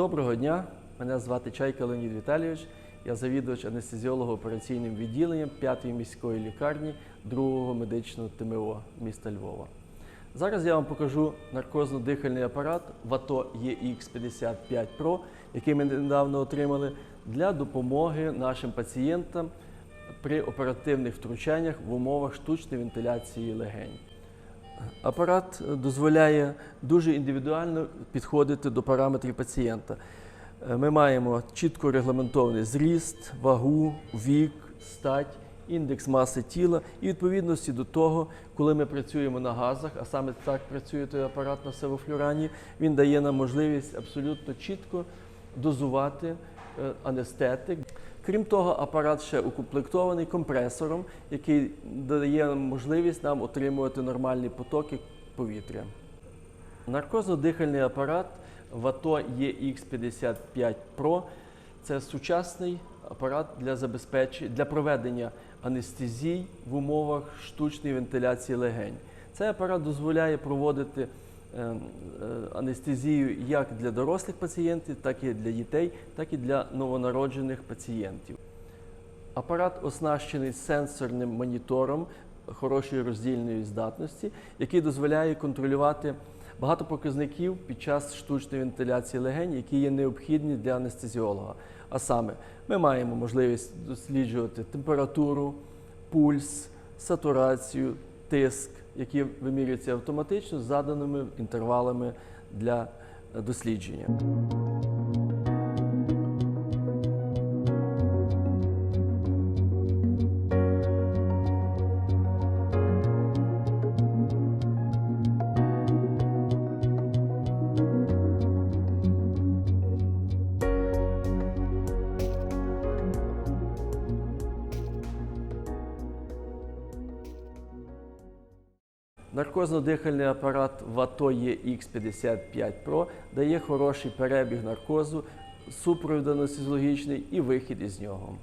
Доброго дня, мене звати Чайка Леонід Віталійович. Я завідувач анестезіолого-операційним відділенням 5-ї міської лікарні 2-го медичного ТМО міста Львова. Зараз я вам покажу наркозно-дихальний апарат ВАТО EX55 Pro, який ми недавно отримали для допомоги нашим пацієнтам при оперативних втручаннях в умовах штучної вентиляції легень. Апарат дозволяє дуже індивідуально підходити до параметрів пацієнта. Е, Ми маємо чітко регламентований зріст, вагу, вік, стать, індекс маси тіла і відповідності до того, коли ми працюємо на газах, а саме так працює той апарат на севофлюрані, він дає нам можливість абсолютно чітко дозувати е, анестетик. Крім того, апарат ще укомплектований компресором, який дає можливість нам отримувати нормальні потоки повітря. Наркозно-дихальний апарат ВАТО EX55 Pro це сучасний апарат для забезпечення для проведення анестезій в умовах штучної вентиляції легень. Цей апарат дозволяє проводити анестезію як для дорослих пацієнтів, так і для дітей, так і для новонароджених пацієнтів. Апарат оснащений сенсорним монітором хорошої роздільної здатності, який дозволяє контролювати багато показників під час штучної вентиляції легень, які є необхідні для анестезіолога. А саме, ми маємо можливість досліджувати температуру, пульс, сатурацію, тиск, які вимірюються автоматично з заданими інтервалами для е, дослідження. Наркозно-дихальний апарат ВАТО EX55 Pro дає хороший перебіг наркозу, супровід анестезіологічний і вихід із нього.